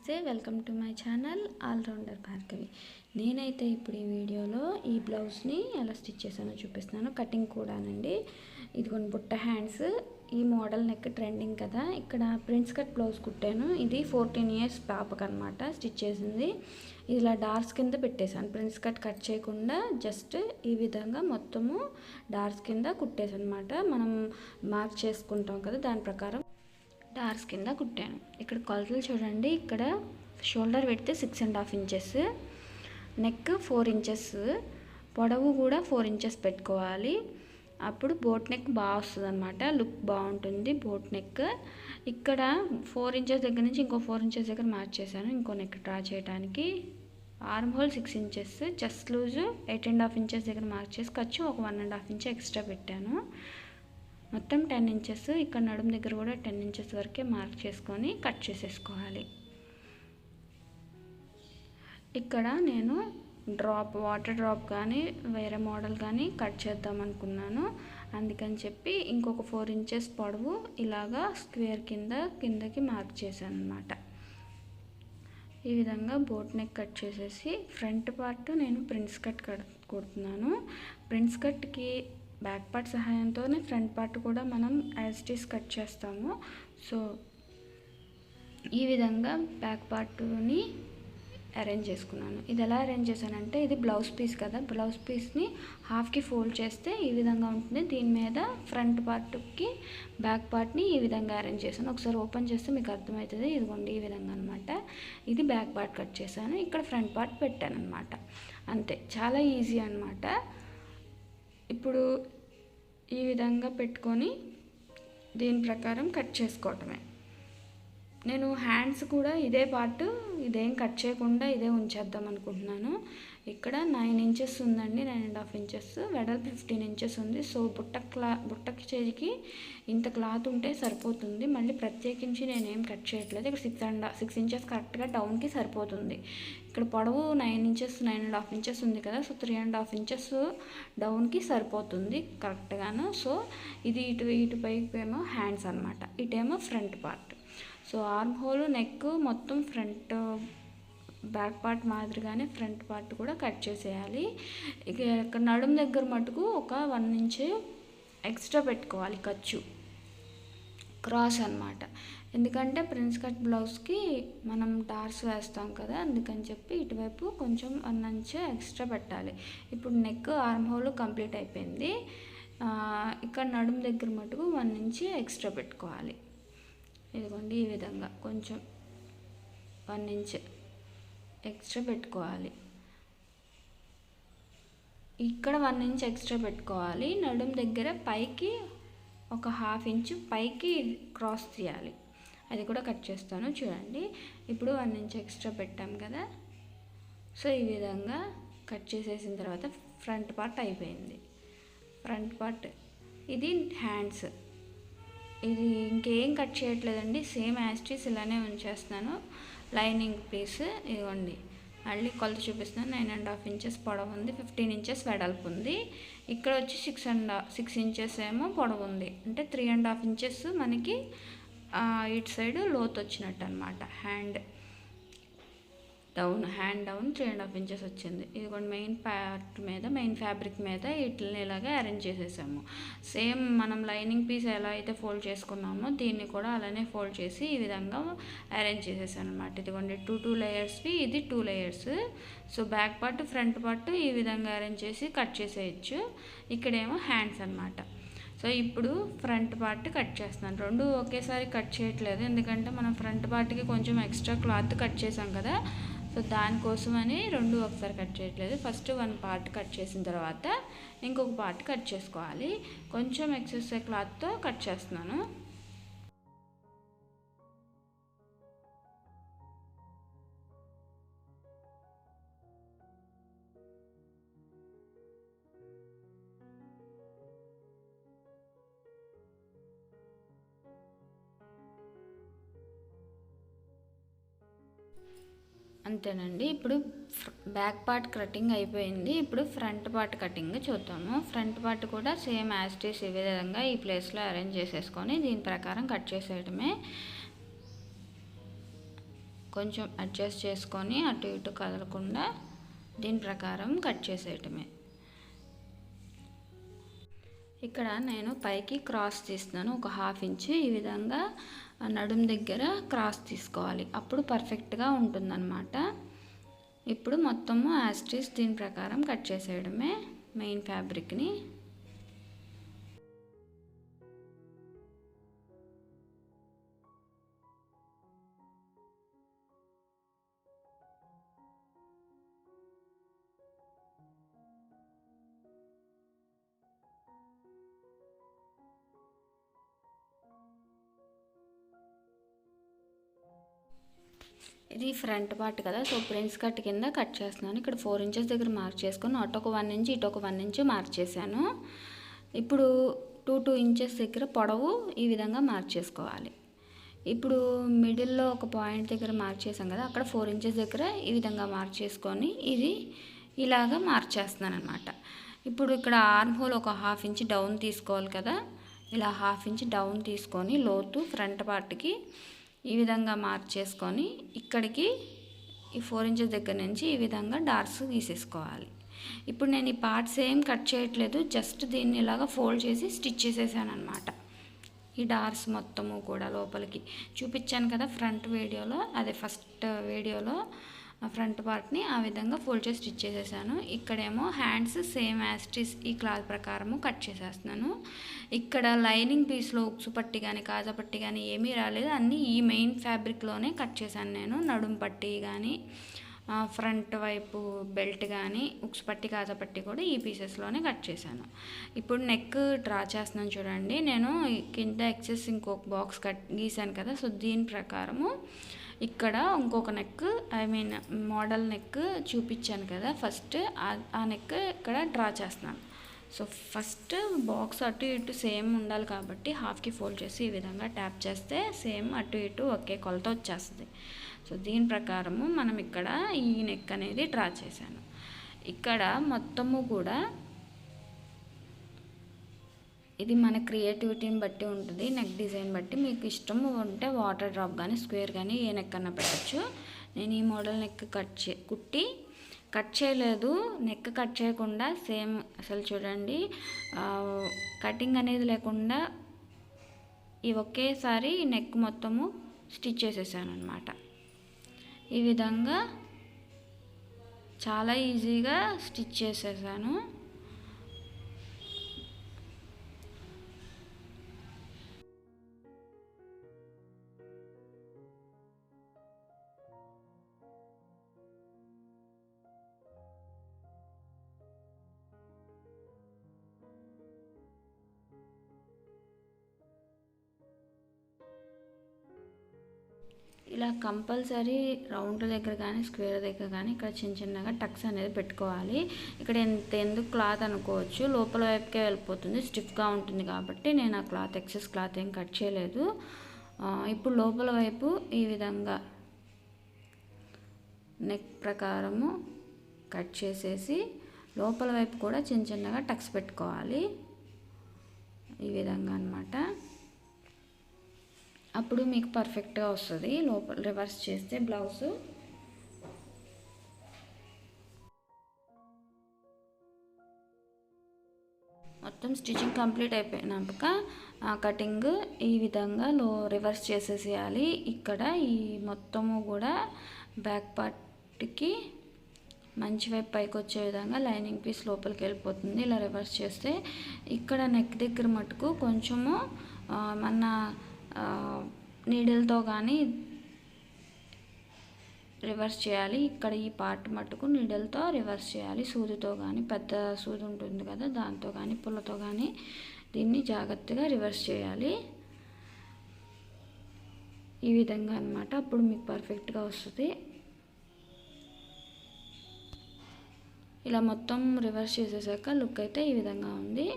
నమస్తే welcome to my channel allrounder Bhargavi. నేనైతే ఇప్పుడు ఈ వీడియోలో ఈ బ్లౌజ్ని ఎలా స్టిచ్ చేశానో చూపిస్తున్నాను. కటింగ్ కూడానండి. ఇదిగోని బుట్ట హ్యాండ్స్. ఈ మోడల్ నెక్ ట్రెండింగ్ కదా. ఇక్కడ ప్రిన్స్ కట్ బ్లౌజ్ కుట్టాను. ఇది ఫోర్టీన్ ఇయర్స్ పాపకు అనమాట స్టిచ్ చేసింది. ఇలా డార్క్స్ కింద పెట్టేశాను. ప్రిన్స్ కట్ కట్ చేయకుండా జస్ట్ ఈ విధంగా మొత్తము డార్క్స్ కింద కుట్టేసాను అనమాట మనం మార్క్ చేసుకుంటాం కదా దాని ప్రకారం. డార్స్ కింద కుట్టాను. ఇక్కడ కొలతలు చూడండి. ఇక్కడ షోల్డర్ పెడితే six and half inches neck four inches పొడవు కూడా ఫోర్ ఇంచెస్ పెట్టుకోవాలి. అప్పుడు బోట్ నెక్ బాగా వస్తుంది అనమాట లుక్ బాగుంటుంది బోట్ నెక్ ఇక్కడ ఫోర్ ఇంచెస్ దగ్గర నుంచి ఇంకో ఫోర్ ఇంచెస్ దగ్గర మార్క్ చేశాను. ఇంకో నెక్ డ్రా చేయడానికి arm hole six inches chest loose eight and half inches దగ్గర మార్క్ చేసి ఖర్చు ఒక one and half inch extra పెట్టాను. మొత్తం టెన్ ఇంచెస్ ఇక్కడ నడుము దగ్గర కూడా టెన్ ఇంచెస్ వరకే మార్క్ చేసుకొని కట్ చేసేసుకోవాలి. ఇక్కడ నేను డ్రాప్ వాటర్ డ్రాప్ కానీ వేరే మోడల్ కానీ కట్ చేద్దాం అనుకున్నాను. అందుకని చెప్పి ఇంకొక ఫోర్ ఇంచెస్ పొడవు ఇలాగా స్క్వేర్ కింద కిందకి మార్క్ చేశాను అనమాట ఈ విధంగా బోట్ నెక్ కట్ చేసేసి ఫ్రంట్ పార్ట్ నేను ప్రిన్స్ కట్ కట్ కుడుతున్నాను. ప్రిన్స్ కట్కి బ్యాక్ పార్ట్ సహాయంతోనే ఫ్రంట్ పార్ట్ కూడా మనం యాజ్టీస్ కట్ చేస్తాము. సో ఈ విధంగా బ్యాక్ పార్ట్ని అరేంజ్ చేసుకున్నాను. ఇది ఎలా అరేంజ్ చేశానంటే ఇది బ్లౌజ్ పీస్ కదా. బ్లౌజ్ పీస్ని హాఫ్కి ఫోల్డ్ చేస్తే ఈ విధంగా ఉంటుంది. దీని మీద ఫ్రంట్ పార్ట్కి బ్యాక్ పార్ట్ని ఈ విధంగా అరేంజ్ చేశాను. ఒకసారి ఓపెన్ చేస్తే మీకు అర్థమవుతుంది. ఇదిగోండి ఈ విధంగా అనమాట ఇది బ్యాక్ పార్ట్ కట్ చేశాను. ఇక్కడ ఫ్రంట్ పార్ట్ పెట్టాను అనమాట అంతే. చాలా ఈజీ అనమాట ఇప్పుడు ఈ విధంగా పెట్టుకొని దీని ప్రకారం కట్ చేసుకోవటమే. నేను హ్యాండ్స్ కూడా ఇదే పార్ట్ ఇదేం కట్ చేయకుండా ఇదే ఉంచేద్దాం అనుకుంటున్నాను. ఇక్కడ నైన్ ఇంచెస్ ఉందండి నైన్ అండ్ హాఫ్ ఇంచెస్. వెడల్ ఫిఫ్టీన్ ఇంచెస్ ఉంది. సో బుట్ట క్లా బుట్టకి చేతికి ఇంత క్లాత్ ఉంటే సరిపోతుంది. మళ్ళీ ప్రత్యేకించి నేనేం కట్ చేయట్లేదు. ఇక్కడ సిక్స్ అండ్ సిక్స్ ఇంచెస్ కరెక్ట్గా డౌన్కి సరిపోతుంది. ఇక్కడ పొడవు nine inches nine and half inches ఉంది కదా. So three and half inches డౌన్కి సరిపోతుంది కరెక్ట్గాను సో ఇది ఇటు ఇటు పైకి ఏమో హ్యాండ్స్ అనమాట ఇటేమో front part so arm hole neck మొత్తం ఫ్రంట్ బ్యాక్ పార్ట్ మాదిరిగానే ఫ్రంట్ పార్ట్ కూడా కట్ చేసేయాలి. ఇక ఇక్కడ నడుము దగ్గర మటుకు ఒక వన్ ఇంచ్ ఎక్స్ట్రా పెట్టుకోవాలి ఖర్చు. క్రాస్ అనమాట ఎందుకంటే ప్రిన్స్ కట్ బ్లౌజ్కి మనం టార్స్ వేస్తాం కదా అందుకని చెప్పి ఇటువైపు కొంచెం వన్ ఇంచ్ ఎక్స్ట్రా పెట్టాలి. ఇప్పుడు నెక్ ఆర్మ్ హోల్ కంప్లీట్ అయిపోయింది. ఇక్కడ నడుము దగ్గర మటుకు వన్ ఇంచ్ ఎక్స్ట్రా పెట్టుకోవాలి. ఇదిగోండి ఈ విధంగా కొంచెం వన్ ఇంచ్ ఎక్స్ట్రా పెట్టుకోవాలి. ఇక్కడ వన్ ఇంచ్ ఎక్స్ట్రా పెట్టుకోవాలి. నడుము దగ్గర పైకి ఒక హాఫ్ ఇంచ్ పైకి క్రాస్ తీయాలి. అది కూడా కట్ చేస్తాను చూడండి. ఇప్పుడు వన్ ఇంచ్ ఎక్స్ట్రా పెట్టాం కదా. సో ఈ విధంగా కట్ చేసేసిన తర్వాత ఫ్రంట్ పార్ట్ అయిపోయింది. ఫ్రంట్ పార్ట్ ఇది హ్యాండ్స్. ఇది ఇంకేం కట్ చేయట్లేదండి సేమ్ యాస్టీస్ ఇలానే ఉంచేస్తున్నాను. లైనింగ్ పీస్ ఇదిగోండి. మళ్ళీ కొలత చూపిస్తున్నాను నైన్ అండ్ హాఫ్ ఇంచెస్ పొడవు ఉంది ఫిఫ్టీన్ ఇంచెస్ వెడల్పు ఉంది. ఇక్కడ వచ్చి సిక్స్ అండ్ సిక్స్ ఇంచెస్ ఏమో పొడవు ఉంది. అంటే త్రీ అండ్ హాఫ్ ఇంచెస్ మనకి ఇటు సైడ్ లోతు వచ్చినట్టు అనమాట hand down hand down three and half inches వచ్చింది. ఇది కూడా మెయిన్ పార్ట్ మీద మెయిన్ ఫ్యాబ్రిక్ మీద ఇట్లని ఇలాగే అరేంజ్ చేసేసాము. సేమ్ మనం లైనింగ్ పీస్ ఎలా అయితే ఫోల్డ్ చేసుకున్నామో దీన్ని కూడా అలానే ఫోల్డ్ చేసి ఈ విధంగా అరేంజ్ చేసేసాను అనమాట ఇదిగోండి టూ టూ లేయర్స్వి ఇది two layers so back part front part ఈ విధంగా అరేంజ్ చేసి కట్ చేసేయచ్చు. ఇక్కడేమో హ్యాండ్స్ అనమాట. సో ఇప్పుడు ఫ్రంట్ పార్ట్ కట్ చేస్తున్నాను. రెండు ఒకేసారి కట్ చేయట్లేదు. ఎందుకంటే మనం ఫ్రంట్ పార్ట్కి కొంచెం ఎక్స్ట్రా క్లాత్ కట్ చేసాం కదా. సో దానికోసమని రెండు ఒకసారి కట్ చేయట్లేదు. ఫస్ట్ వన్ పార్ట్ కట్ చేసిన తర్వాత ఇంకొక పార్ట్ కట్ చేసుకోవాలి. కొంచెం ఎక్సెస్ క్లాత్తో కట్ చేస్తున్నాను. అంతేనండి. ఇప్పుడు బ్యాక్ పార్ట్ కటింగ్ అయిపోయింది. ఇప్పుడు ఫ్రంట్ పార్ట్ కటింగ్ చూద్దాము. ఫ్రంట్ పార్ట్ కూడా సేమ్ యాస్టీస్ ఈ విధంగా ఈ ప్లేస్లో అరేంజ్ చేసేసుకొని దీని ప్రకారం కట్ చేసేయడమే. కొంచెం అడ్జస్ట్ చేసుకొని అటు ఇటు కదలకుండా దీని ప్రకారం కట్ చేసేయటమే ఇక్కడ నేను పైకి క్రాస్ తీస్తున్నాను ఒక హాఫ్ ఇంచ్. ఈ విధంగా నడుం దగ్గర క్రాస్ తీసుకోవాలి. అప్పుడు పర్ఫెక్ట్గా ఉంటుందన్నమాట. ఇప్పుడు మొత్తము యాస్ట్రీస్ దీని ప్రకారం కట్ చేసేయడమే మెయిన్ ఫ్యాబ్రిక్ని. ఇది ఫ్రంట్ పార్ట్ కదా సో ప్రిన్స్ కట్ కింద కట్ చేస్తున్నాను. ఇక్కడ ఫోర్ ఇంచెస్ దగ్గర మార్క్ చేసుకొని అటు ఒక వన్ ఇంచ్ ఇటు ఒక వన్ ఇంచ్ మార్క్ చేశాను. ఇప్పుడు టూ టూ ఇంచెస్ దగ్గర పొడవు ఈ విధంగా మార్క్ చేసుకోవాలి. ఇప్పుడు మిడిల్లో ఒక పాయింట్ దగ్గర మార్క్ చేసాం కదా అక్కడ ఫోర్ ఇంచెస్ దగ్గర ఈ విధంగా మార్క్ చేసుకొని ఇది ఇలాగా మార్చేస్తున్నాను అనమాట ఇప్పుడు ఇక్కడ ఆర్మ్ హోల్ ఒక హాఫ్ ఇంచ్ డౌన్ తీసుకోవాలి కదా ఇలా హాఫ్ ఇంచ్ డౌన్ తీసుకొని లోతు ఫ్రంట్ పార్ట్కి ఈ విధంగా మార్క్ చేసుకొని ఇక్కడికి ఈ ఫోర్ ఇంచెస్ దగ్గర నుంచి ఈ విధంగా డార్క్స్ తీసేసుకోవాలి. ఇప్పుడు నేను ఈ పార్ట్స్ ఏం కట్ చేయట్లేదు జస్ట్ దీన్ని ఇలాగా ఫోల్డ్ చేసి స్టిచ్ చేసేసాను అనమాట ఈ డార్స్ మొత్తము కూడా లోపలికి. చూపించాను కదా ఫ్రంట్ వీడియోలో అదే ఫస్ట్ వీడియోలో ఆ ఫ్రంట్ పార్ట్ని ఆ విధంగా ఫోల్డ్ చేసి స్టిచ్ చేసేసాను. ఇక్కడేమో హ్యాండ్స్ సేమ్ యాస్టిస్ ఈ క్లాత్ ప్రకారము కట్ చేసేస్తున్నాను. ఇక్కడ లైనింగ్ పీస్లో ఉక్సు పట్టి కానీ కాజా పట్టి కానీ ఏమీ రాలేదు. అన్నీ ఈ మెయిన్ ఫ్యాబ్రిక్లోనే కట్ చేశాను నేను. నడుం పట్టి కానీ ఫ్రంట్ వైపు బెల్ట్ కానీ ఉక్స్ పట్టి కాజా పట్టి కూడా ఈ పీసెస్లోనే కట్ చేశాను. ఇప్పుడు నెక్ డ్రా చేస్తున్నాను చూడండి. నేను కింద ఎక్సెస్ ఇంకొక బాక్స్ కట్ గీసాను కదా. సో దీని ప్రకారము ఇక్కడ ఇంకొక neck I mean model neck చూపించాను కదా. ఫస్ట్ ఆ నెక్ ఇక్కడ డ్రా చేస్తున్నాను. సో ఫస్ట్ బాక్స్ అటు ఇటు సేమ్ ఉండాలి కాబట్టి హాఫ్కి ఫోల్డ్ చేసి ఈ విధంగా ట్యాప్ చేస్తే సేమ్ అటు ఇటు ఒకే కొలత వచ్చేస్తుంది. సో దీని ప్రకారము మనం ఇక్కడ ఈ నెక్ అనేది డ్రా చేశాను. ఇక్కడ మొత్తము కూడా ఇది మన క్రియేటివిటీని బట్టి ఉంటుంది నెక్ డిజైన్ బట్టి. మీకు ఇష్టం ఉంటే వాటర్ డ్రాప్ కానీ స్క్వేర్ కానీ ఏ నెక్ అన్నా పెట్టచ్చు. నేను ఈ మోడల్ నెక్ కట్ చే కుట్టి కట్ చేయలేదు. నెక్ కట్ చేయకుండా సేమ్ అసలు చూడండి కటింగ్ అనేది లేకుండా ఈ ఒకేసారి నెక్ మొత్తము స్టిచ్ చేసేసాను అనమాట ఈ విధంగా చాలా ఈజీగా స్టిచ్ చేసేసాను. ఇలా కంపల్సరీ రౌండ్ దగ్గర కానీ స్క్వేర్ దగ్గర కానీ ఇక్కడ చిన్న చిన్నగా టక్స్ అనేది పెట్టుకోవాలి. ఇక్కడ ఎంత ఎందుకు క్లాత్ అనుకోవచ్చు. లోపల వైపుకే వెళ్ళిపోతుంది. స్టిఫ్గా ఉంటుంది కాబట్టి నేను ఆ క్లాత్ ఎక్సెస్ క్లాత్ ఏం కట్ చేయలేదు. ఇప్పుడు లోపల వైపు ఈ విధంగా నెక్ ప్రకారము కట్ చేసేసి లోపల వైపు కూడా చిన్న చిన్నగా టక్స్ పెట్టుకోవాలి. ఈ విధంగా అనమాట అప్పుడు మీకు పర్ఫెక్ట్గా వస్తుంది. లోపల రివర్స్ చేస్తే బ్లౌజ్ మొత్తం స్టిచ్చింగ్ కంప్లీట్ అయిపోయినాక కటింగ్ ఈ విధంగా లో రివర్స్ చేసేసేయాలి. ఇక్కడ ఈ మొత్తము కూడా బ్యాక్ పార్ట్కి మంచి వైపు పైకి వచ్చే విధంగా లైనింగ్ పీస్ లోపలికి వెళ్ళిపోతుంది. ఇలా రివర్స్ చేస్తే ఇక్కడ నెక్ దగ్గర మటుకు కొంచెము మన నీడిల్తో కానీ రివర్స్ చేయాలి. ఇక్కడ ఈ పార్ట్ మట్టుకు నీడలతో రివర్స్ చేయాలి. సూదితో కానీ పెద్ద సూది ఉంటుంది కదా దాంతో కానీ పుల్లతో కానీ దీన్ని జాగ్రత్తగా రివర్స్ చేయాలి. ఈ విధంగా అనమాట అప్పుడు మీకు పర్ఫెక్ట్గా వస్తుంది. ఇలా మొత్తం రివర్స్ చేసేసాక లుక్ అయితే ఈ విధంగా ఉంది.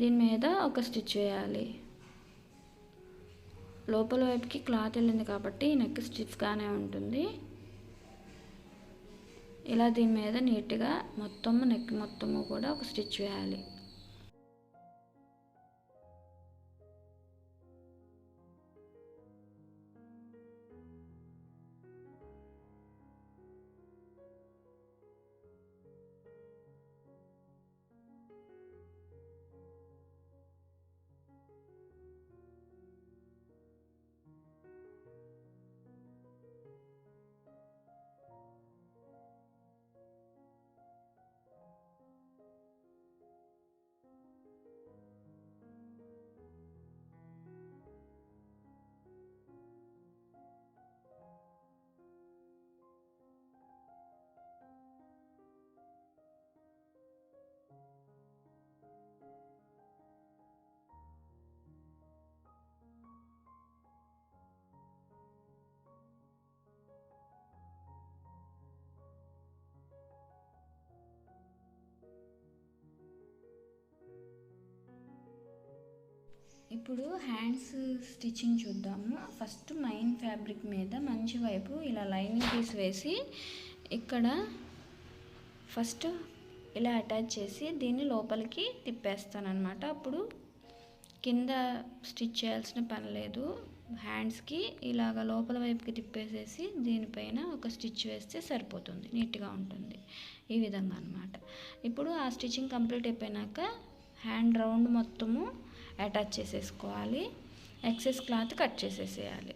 దీని మీద ఒక స్టిచ్ వేయాలి. లోపల వైపుకి క్లాత్ వెళ్ళింది కాబట్టి నెక్ స్టిచ్గానే ఉంటుంది. ఇలా దీని మీద నీట్గా మొత్తము నెక్ మొత్తము కూడా ఒక స్టిచ్ వేయాలి. ఇప్పుడు హ్యాండ్స్ స్టిచ్చింగ్ చూద్దాము. ఫస్ట్ మైన్ ఫ్యాబ్రిక్ మీద మంచి వైపు ఇలా లైనింగ్ పీస్ వేసి ఇక్కడ ఫస్ట్ ఇలా అటాచ్ చేసి దీన్ని లోపలికి తిప్పేస్తాను అనమాట అప్పుడు కింద స్టిచ్ చేయాల్సిన పని లేదు. హ్యాండ్స్కి ఇలాగ లోపల వైపుకి తిప్పేసేసి దీనిపైన ఒక స్టిచ్ వేస్తే సరిపోతుంది. నీట్గా ఉంటుంది. ఈ విధంగా అనమాట ఇప్పుడు ఆ స్టిచ్చింగ్ కంప్లీట్ అయిపోయినాక హ్యాండ్ రౌండ్ మొత్తము అటాచ్ చేసేసుకోవాలి. ఎక్సెస్ క్లాత్ కట్ చేసేసేయాలి.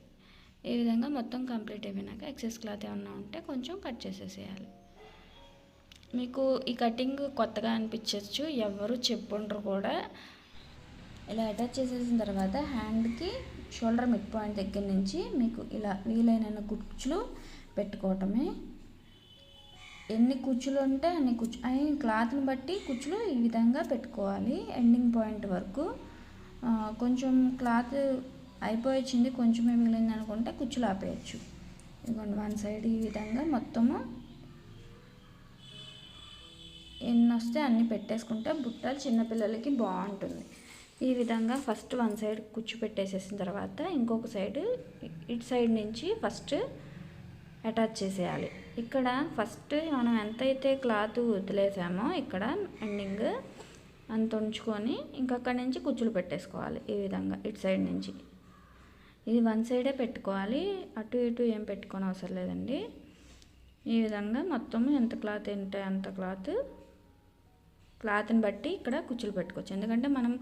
ఈ విధంగా మొత్తం కంప్లీట్ అయిపోయినాక ఎక్సెస్ క్లాత్ ఏమన్నా ఉంటే కొంచెం కట్ చేసేసేయాలి. మీకు ఈ కటింగ్ కొత్తగా అనిపించవచ్చు ఎవరు చెప్పుండ్రు కూడా. ఇలా అటాచ్ చేసేసిన తర్వాత హ్యాండ్కి షోల్డర్ మిడ్ పాయింట్ దగ్గర నుంచి మీకు ఇలా వీలైన కుచ్చులు పెట్టుకోవటమే. ఎన్ని కుచ్చులు ఉంటే అన్ని కుచ్చు అవి క్లాత్ని బట్టి కుచ్చులు ఈ విధంగా పెట్టుకోవాలి ఎండింగ్ పాయింట్ వరకు. కొంచెం క్లాత్ అయిపోయింది కొంచెమే మిగిలింది అనుకుంటే కుచ్చులు ఆపేయచ్చు. ఇదిగోండి వన్ సైడ్ ఈ విధంగా మొత్తము ఎన్ని వస్తే అన్ని పెట్టేసుకుంటే బుట్టలు చిన్నపిల్లలకి బాగుంటుంది. ఈ విధంగా ఫస్ట్ వన్ సైడ్ కుచ్చు పెట్టేసేసిన తర్వాత ఇంకొక సైడ్ ఇటు సైడ్ నుంచి ఫస్ట్ అటాచ్ చేసేయాలి. ఇక్కడ ఫస్ట్ మనం ఎంతైతే క్లాత్ వదిలేసామో ఇక్కడ ఎండింగ్ అంత ఉంచుకొని ఇంకక్కడి నుంచి కుచ్చులు పెట్టేసుకోవాలి ఈ విధంగా ఇటు సైడ్ నుంచి. ఇది వన్ సైడే పెట్టుకోవాలి. అటు ఇటు ఏం పెట్టుకోని అవసరం లేదండి. ఈ విధంగా మొత్తం ఎంత క్లాత్ ఏంటో అంత క్లాత్ క్లాత్ని బట్టి ఇక్కడ కుచ్చులు పెట్టుకోవచ్చు. ఎందుకంటే మనం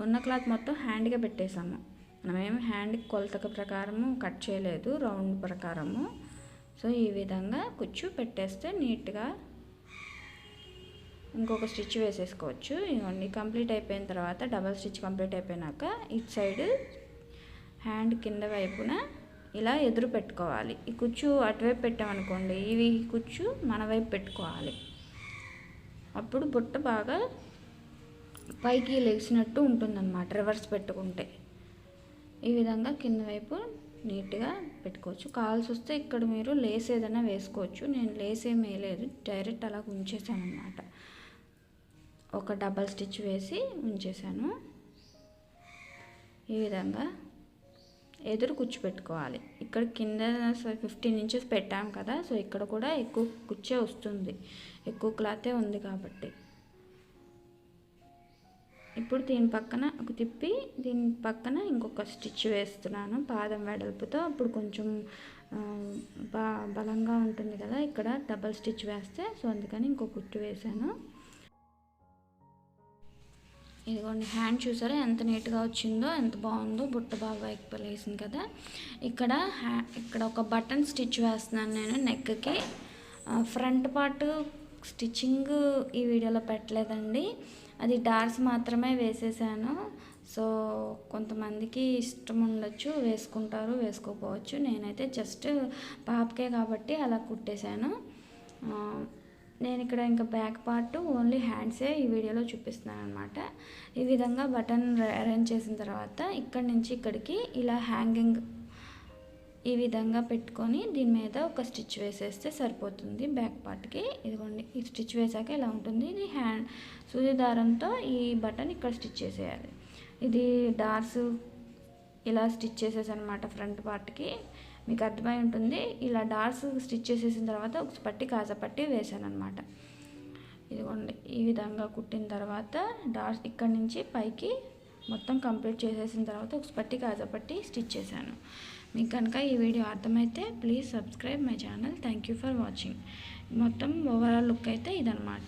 ఉన్న క్లాత్ మొత్తం హ్యాండ్గా పెట్టేసాము మనమేమి హ్యాండ్ కొలత ప్రకారము కట్ చేయలేదు రౌండ్ ప్రకారము. సో ఈ విధంగా కుచ్చు పెట్టేస్తే నీట్గా ఇంకొక స్టిచ్ వేసేసుకోవచ్చు. ఇవన్నీ కంప్లీట్ అయిపోయిన తర్వాత డబల్ స్టిచ్ కంప్లీట్ అయిపోయినాక ఇటు సైడ్ హ్యాండ్ కింద వైపున ఇలా ఎదురు పెట్టుకోవాలి. ఈ కుచ్చు అటువైపు పెట్టామనుకోండి ఇవి కుచ్చు మన వైపు పెట్టుకోవాలి. అప్పుడు బుట్ట బాగా పైకి లెగిసినట్టు ఉంటుందన్నమాట రివర్స్ పెట్టుకుంటే. ఈ విధంగా కింద వైపు నీట్గా పెట్టుకోవచ్చు. కావాల్సి వస్తే ఇక్కడ మీరు లేస్ ఏదైనా వేసుకోవచ్చు. నేను లేస్ ఏం వేయలేదు డైరెక్ట్ అలా ఉంచేసాను అనమాట ఒక డబల్ స్టిచ్ వేసి ఉంచేసాను ఈ విధంగా ఎదురు కుచ్చిపెట్టుకోవాలి ఇక్కడ కింద ఫిఫ్టీన్ ఇంచెస్ పెట్టాం కదా సో ఇక్కడ కూడా ఎక్కువ కుచ్చే వస్తుంది. ఎక్కువ క్లాతే ఉంది కాబట్టి. ఇప్పుడు దీని పక్కన ఒక తిప్పి దీని పక్కన ఇంకొక స్టిచ్ వేస్తున్నాను. పాదం వెడల్పుతో అప్పుడు కొంచెం బలంగా ఉంటుంది కదా ఇక్కడ డబల్ స్టిచ్ వేస్తే సో అందుకని ఇంకో కుట్టు వేసాను ఇదిగోండి హ్యాండ్ చూసారా? ఎంత నీట్గా వచ్చిందో ఎంత బాగుందో. బుట్ట బాగా ఎక్కిపోలేసింది కదా. ఇక్కడ హ్యా ఇక్కడ ఒక బటన్ స్టిచ్ వేస్తున్నాను నేను నెక్కి. ఫ్రంట్ పార్ట్ స్టిచ్చింగ్ ఈ వీడియోలో పెట్టలేదండి. అది డార్స్ మాత్రమే వేసేసాను. సో కొంతమందికి ఇష్టం ఉండొచ్చు వేసుకుంటారు వేసుకోకపోవచ్చు నేనైతే జస్ట్ పాపకే కాబట్టి అలా కుట్టేశాను. నేను ఇక్కడ ఇంకా బ్యాక్ పార్ట్ ఓన్లీ హ్యాండ్సే ఈ వీడియోలో చూపిస్తున్నాను అనమాట ఈ విధంగా బటన్ అరేంజ్ చేసిన తర్వాత ఇక్కడ నుంచి ఇక్కడికి ఇలా హ్యాంగింగ్ ఈ విధంగా పెట్టుకొని దీని మీద ఒక స్టిచ్ వేసేస్తే సరిపోతుంది బ్యాక్ పార్ట్కి. ఇదిగోండి ఈ స్టిచ్ వేసాక ఇలా ఉంటుంది. ఇది హ్యాండ్ సూది దారంతో ఈ బటన్ ఇక్కడ స్టిచ్ చేసేయాలి. ఇది డార్స్ ఇలా స్టిచ్ చేసేసి అనమాట ఫ్రంట్ పార్ట్కి. మీకు అర్థమై ఉంటుంది. ఇలా డార్స్ స్టిచ్ చేసేసిన తర్వాత ఒక పట్టి కాజా పట్టి వేసాను అనమాట ఇదిగోండి ఈ విధంగా కుట్టిన తర్వాత డార్స్ ఇక్కడ నుంచి పైకి మొత్తం కంప్లీట్ చేసేసిన తర్వాత ఒక పట్టి కాజా పట్టి స్టిచ్ చేశాను. మీకు కనుక ఈ వీడియో అర్థమైతే please subscribe my channel. Thank you for watching. మొత్తం ఓవరాల్ లుక్ అయితే ఇదనమాట